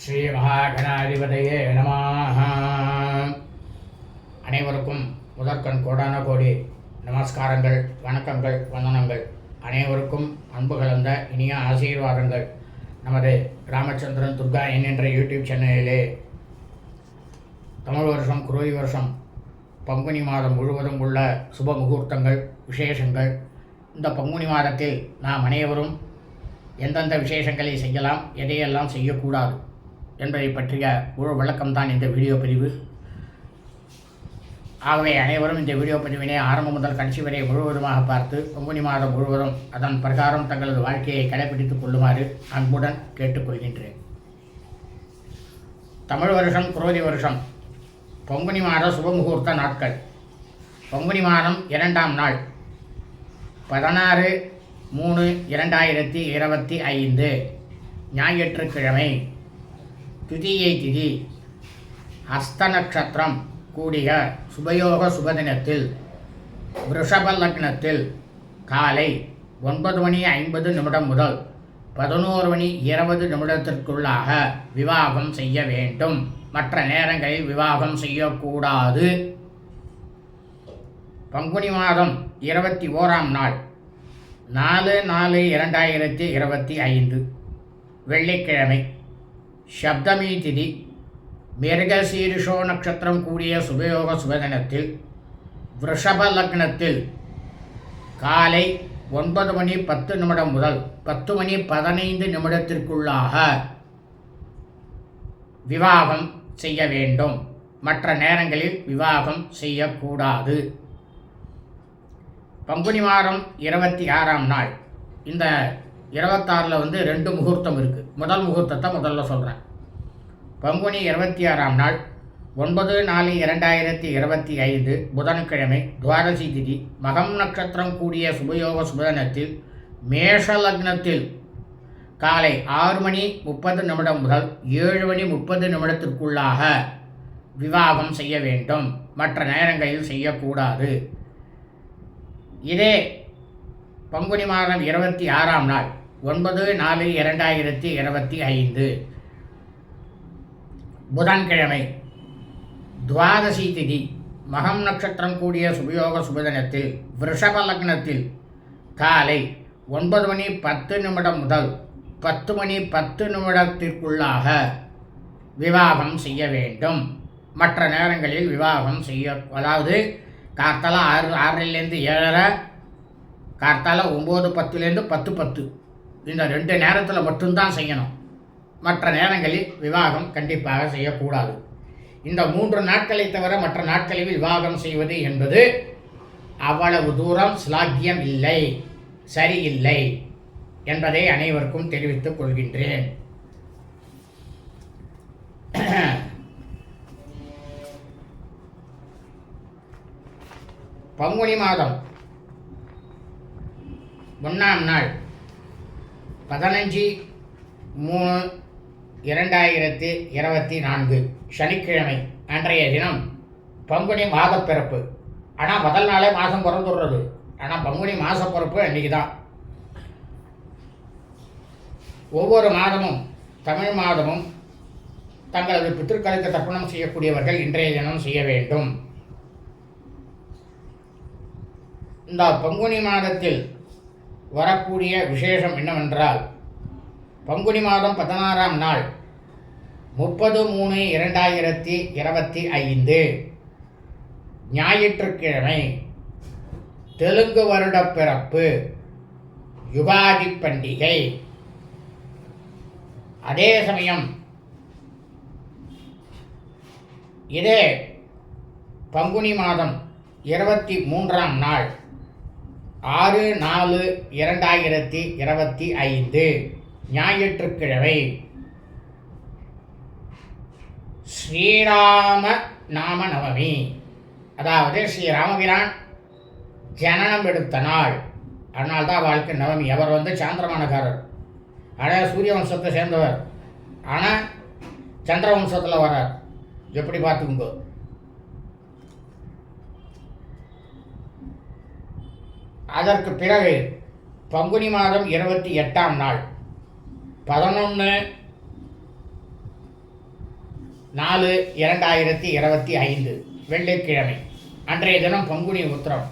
ஸ்ரீமகாகணாதிபதையே நமாக அனைவருக்கும் முதற்கண் கோடான கோடி நமஸ்காரங்கள் வணக்கங்கள் வந்தனங்கள். அனைவருக்கும் அன்பு கலந்த இனிய ஆசீர்வாதங்கள். நமது ராமச்சந்திரன் துர்கா என்கின்ற யூடியூப் சேனலிலே தமிழ் வருஷம் குரோதி வருஷம் பங்குனி மாதம் முழுவதும் உள்ள சுப முகூர்த்தங்கள் விசேஷங்கள். இந்த பங்குனி மாதத்தில் நாம் அனைவரும் எந்தெந்த விசேஷங்களை செய்யலாம் எதையெல்லாம் செய்யக்கூடாது என்பதை பற்றிய ஒரு விளக்கம்தான் இந்த வீடியோ பதிவு. ஆகவே அனைவரும் இந்த வீடியோ பதிவினை ஆரம்பம் முதல் கடைசி வரை முழுவதுமாக பார்த்து பொங்குனி மாதம் முழுவதும் அதன் பிரகாரம் தங்களது வாழ்க்கையை கடைபிடித்துக் கொள்ளுமாறு அன்புடன் கேட்டுக்கொள்கின்றேன். தமிழ் வருஷம் குரோதி வருஷம் பொங்குனி மாத சுபமுகூர்த்த நாட்கள். பொங்குனி மாதம் இரண்டாம் நாள் பதினாறு மூணு இரண்டாயிரத்தி இருபத்தி ஐந்து ஞாயிற்றுக்கிழமை. துதியை திதி. ஹஸ்த நட்சத்திரம் கூடிய சுபயோக சுபதினத்தில் ரிஷப லக்னத்தில் காலை ஒன்பது மணி ஐம்பது நிமிடம் முதல் பதினோரு மணி இருபது நிமிடத்திற்குள்ளாக விவாகம் செய்ய வேண்டும். மற்ற நேரங்களில் விவாகம் செய்யக்கூடாது. பங்குனி மாதம் இருபத்தி ஓராம் நாள் நாலு நாலு இரண்டாயிரத்தி இருபத்தி ஐந்து வெள்ளிக்கிழமை. சப்தமி திதி மிருகசீரிஷோ நட்சத்திரம் கூடிய சுபயோக சுபதினத்தில் விருஷப லக்னத்தில் காலை ஒன்பது மணி பத்து நிமிடம் முதல் பத்து மணி பதினைந்து நிமிடத்திற்குள்ளாக விவாகம் செய்ய வேண்டும். மற்ற நேரங்களில் விவாகம் செய்யக்கூடாது பங்குனி மாதம் இருபத்தி ஆறாம் நாள் இந்த இருபத்தாறில் வந்து ரெண்டு முகூர்த்தம் இருக்குது முதல் முகூர்த்தத்தை முதல்ல சொல்கிறேன் பங்குனி இருபத்தி ஆறாம் நாள் ஒன்பது நாலு இரண்டாயிரத்தி இருபத்தி ஐந்து புதன்கிழமை துவாதசி திதி மகம் நட்சத்திரம் கூடிய சுபயோக சுபதனத்தில் மேஷ லக்னத்தில் காலை ஆறு மணி முப்பது நிமிடம் முதல் ஏழு மணி முப்பது நிமிடத்திற்குள்ளாக விவாகம் செய்ய வேண்டும். மற்ற நேரங்களில் செய்யக்கூடாது. இதே பங்குனி மாதம் இருபத்தி ஆறாம் நாள் ஒன்பது நாலு இரண்டாயிரத்தி இருபத்தி ஐந்து. புதன்கிழமை துவாதசி திதி மகம் நட்சத்திரம் கூடிய சுபயோக சுபதினத்தில் விருஷப லக்னத்தில் காலை ஒன்பது மணி பத்து நிமிடம் முதல் பத்து மணி பத்து நிமிடத்திற்குள்ளாக விவாகம் செய்ய வேண்டும். மற்ற நேரங்களில் விவாகம் செய்ய அதாவது கார்த்தால ஆறு ஆறிலிருந்து ஏழரை கார்த்தால ஒம்பது பத்துலேருந்து பத்து பத்து. இந்த ரெண்டு நேரத்தில் மட்டும்தான் செய்யணும். மற்ற நேரங்களில் விவாகம் கண்டிப்பாக செய்யக்கூடாது. இந்த மூன்று நாட்களை தவிர மற்ற நாட்களில் விவாகம் செய்வது என்பது அவ்வளவு தூரம் சிலாக்கியம் இல்லை சரியில்லை என்பதை அனைவருக்கும் தெரிவித்துக் கொள்கின்றேன். பங்குனி மாதம் ஒன்றாம் நாள் பதினஞ்சு மூணு இரண்டாயிரத்தி இருபத்தி நான்கு சனிக்கிழமை அன்றைய தினம் பங்குனி மாதப்பிறப்பு. ஆனால் முதல் நாளே மாதம் பிறந்துடுறது. ஆனால் பங்குனி மாதப்பிறப்பு அன்றைக்கி தான் ஒவ்வொரு மாதமும் தமிழ் மாதமும் தங்களது பித்திருக்களுக்கு தர்ப்பணம் செய்யக்கூடியவர்கள் இன்றைய தினம் செய்ய வேண்டும். இந்த பங்குனி மாதத்தில் வரக்கூடிய விசேஷம் என்னவென்றால் பங்குனி மாதம் பதினாறாம் நாள் முப்பது மூணு இரண்டாயிரத்தி இருபத்தி ஐந்து ஞாயிற்றுக்கிழமை தெலுங்கு வருட பிறப்பு யுகாதி பண்டிகை. அதே சமயம் இதே பங்குனி மாதம் இருபத்தி மூன்றாம் நாள் ஆறு நாலு இரண்டாயிரத்தி இருபத்தி ஐந்து ஞாயிற்றுக்கிழமை. ஸ்ரீராம நாம நவமி அதாவது ஸ்ரீராமபிரான் ஜனனம் எடுத்த நாள். அதனால் தான் வாழ்க்கை நவமி. அவர் வந்து சாந்திரமானக்காரர். ஆனால் சூரிய வம்சத்தை சேர்ந்தவர். ஆனால் சந்திர வம்சத்தில் வர்றார். எப்படி பார்த்துக்குங்கோ. அதற்கு பிறகு பங்குனி மாதம் இருபத்தி எட்டாம் நாள். பதினொன்று நாலு இரண்டாயிரத்தி இருபத்தி ஐந்து வெள்ளிக்கிழமை. அன்றைய தினம் பங்குனி உத்திரம்.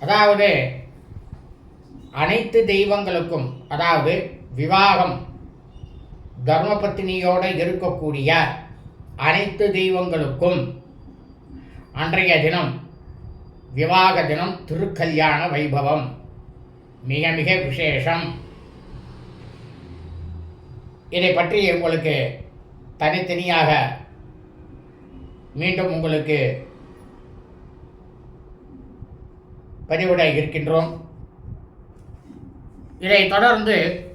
அதாவது அனைத்து தெய்வங்களுக்கும் அதாவது விவாகம் தர்மபத்தினியோடு இருக்கக்கூடிய அனைத்து தெய்வங்களுக்கும் அன்றைய தினம் விவாக தினம் திருக்கல்யாண வைபவம். மிக மிக விசேஷம். இதை பற்றி உங்களுக்கு தனித்தனியாக மீண்டும் உங்களுக்கு பதிவிட இருக்கின்றோம். இதை தொடர்ந்து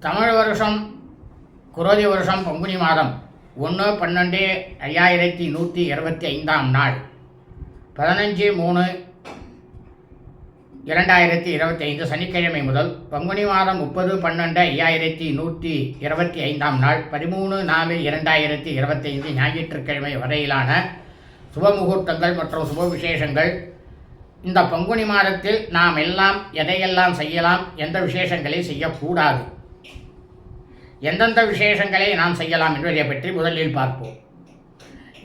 தமிழ் வருஷம் குரோதி வருஷம் பங்குனி மாதம் ஒன்று பன்னெண்டு ஐயாயிரத்தி நூற்றி இருபத்தி ஐந்தாம் நாள். பதினஞ்சு மூணு இரண்டாயிரத்தி இருபத்தி ஐந்து சனிக்கிழமை முதல் பங்குனி மாதம் முப்பது பன்னெண்டு ஐயாயிரத்தி நூற்றி இருபத்தி ஐந்தாம் நாள் பதிமூணு நாலு இரண்டாயிரத்தி இருபத்தைந்து ஞாயிற்றுக்கிழமை வரையிலான சுப முகூர்த்தங்கள் மற்றும் சுப விசேஷங்கள். இந்த பங்குனி மாதத்தில் நாம் எல்லாம் எதையெல்லாம் செய்யலாம் எந்த விசேஷங்களை செய்யக்கூடாது. எந்தெந்த விசேஷங்களை நாம் செய்யலாம் என்பதை பற்றி முதலில் பார்ப்போம்.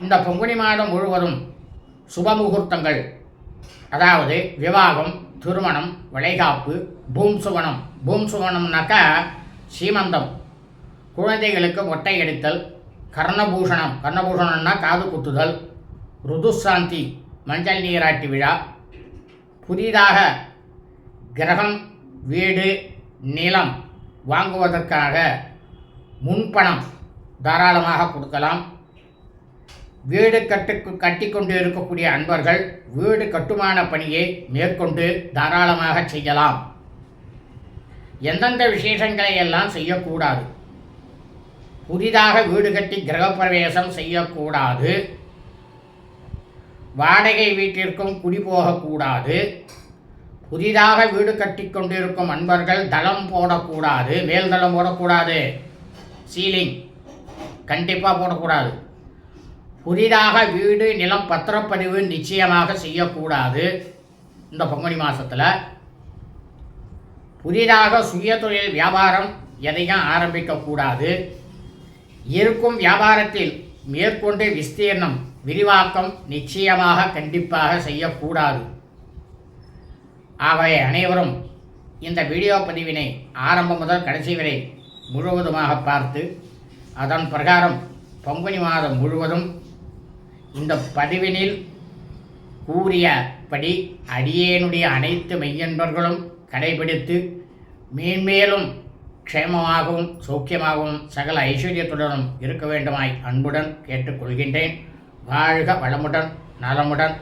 இந்த பங்குனி மாதம் முழுவதும் சுப முகூர்த்தங்கள் அதாவது விவாகம் திருமணம் வளைகாப்பு பூம்சுவனம். பூம்சுவனம்னாக்கா சீமந்தம் குழந்தைகளுக்கு மொட்டை எடுத்தல் கர்ணபூஷணம். கர்ணபூஷணம்னா காது குத்துதல் ருதுசாந்தி மஞ்சள் நீராட்டி விழா. புதிதாக கிரகம் வீடு நிலம் வாங்குவதற்காக முன்பணம் தாராளமாக கொடுக்கலாம். வீடு கட்டுக்கு கட்டி கொண்டு இருக்கக்கூடிய அன்பர்கள் வீடு கட்டுமான பணியை மேற்கொண்டு தாராளமாக செய்யலாம். எந்தெந்த விசேஷங்களை எல்லாம் செய்யக்கூடாது. புதிதாக வீடு கட்டி கிரகப்பிரவேசம் செய்யக்கூடாது. வாடகை வீட்டிற்கும் குடி போகக்கூடாது. புதிதாக வீடு கட்டி கொண்டிருக்கும் அன்பர்கள் தளம் போடக்கூடாது மேல் தளம் போடக்கூடாது. சீலிங் கண்டிப்பாக போடக்கூடாது. புதிதாக வீடு நிலம் பத்திரப்பதிவு நிச்சயமாக செய்யக்கூடாது. இந்த பங்குனி மாதத்தில் புதிதாக சுய தொழில் வியாபாரம் எதையும் ஆரம்பிக்கக்கூடாது. இருக்கும் வியாபாரத்தில் மேற்கொண்டு விஸ்தீர்ணம் விரிவாக்கம் நிச்சயமாக கண்டிப்பாக செய்யக்கூடாது. ஆகவே அனைவரும் இந்த வீடியோ பதிவினை ஆரம்பம் முதல் கடைசி வரை முழுவதுமாக பார்த்து அதன் பிரகாரம் பங்குனி மாதம் முழுவதும் இந்த பதிவினில் கூறியபடி அடியேனுடைய அனைத்து மெய்யன்பர்களும் கடைபிடித்து மேன்மேலும் க்ஷேமமாகவும் சௌக்கியமாகவும் சகல ஐஸ்வர்யத்துடனும் இருக்க வேண்டுமாய் அன்புடன் கேட்டுக்கொள்கின்றேன். வாழ்க வளமுடன் நலமுடன்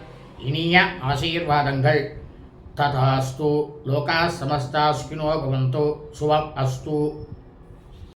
இனிய ஆசீர்வாதங்கள். ததாஸ்து லோகா சமஸ்தா சுகினோ பவந்தோ சுவம் அஸ்து.